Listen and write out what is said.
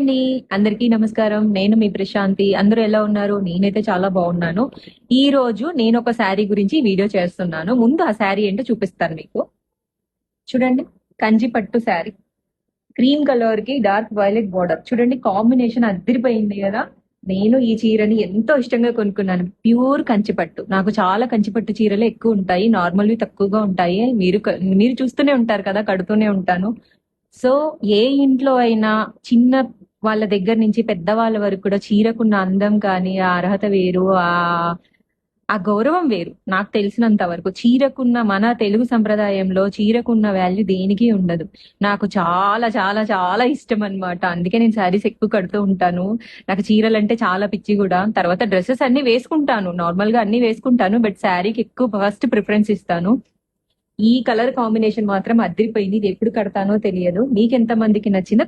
అండి. అందరికీ నమస్కారం. నేను మీ ప్రశాంతి. అందరూ ఎలా ఉన్నారు? నేనైతే చాలా బాగున్నాను. ఈ రోజు నేను ఒక శారీ గురించి వీడియో చేస్తున్నాను. ముందు ఆ శారీ ఏంటో చూపిస్తాను మీకు. చూడండి. కంచి పట్టు శారీ. క్రీమ్ కలర్కి డార్క్ వైలెట్ బార్డర్. చూడండి. కాంబినేషన్ అదిరిపోయింది కదా. నేను ఈ చీరని ఎంతో ఇష్టంగా కొనుక్కున్నాను. ప్యూర్ కంచిపట్టు నాకు చాలా కంచిపట్టు చీరలు ఎక్కువ ఉంటాయి. నార్మల్వి తక్కువగా ఉంటాయి. మీరు మీరు చూస్తూనే ఉంటారు కదా. కడుతూనే ఉంటాను. సో ఏ ఇంట్లో అయినా చిన్న వాళ్ళ దగ్గర నుంచి పెద్ద వాళ్ళ వరకు కూడా చీరకున్న అందం కానీ ఆ అర్హత వేరు ఆ ఆ గౌరవం వేరు. నాకు తెలిసినంత వరకు చీరకున్న మన తెలుగు సంప్రదాయంలో చీరకున్న వాల్యూ దేనికి ఉండదు. నాకు చాలా చాలా చాలా ఇష్టం అన్నమాట. అందుకే నేను శారీస్ ఎక్కువ కడుతూ ఉంటాను. నాకు చీరలు అంటే చాలా పిచ్చి కూడా. తర్వాత డ్రెస్సెస్ అన్ని వేసుకుంటాను. నార్మల్గా అన్ని వేసుకుంటాను. బట్ శారీకి ఎక్కువ ఫస్ట్ ప్రిఫరెన్స్ ఇస్తాను. ఈ కలర్ కాంబినేషన్ మాత్రం అదిరిపోయింది. ఇది ఎప్పుడు కడతానో తెలియదు. మీకు ఎంత మందికి నచ్చిందో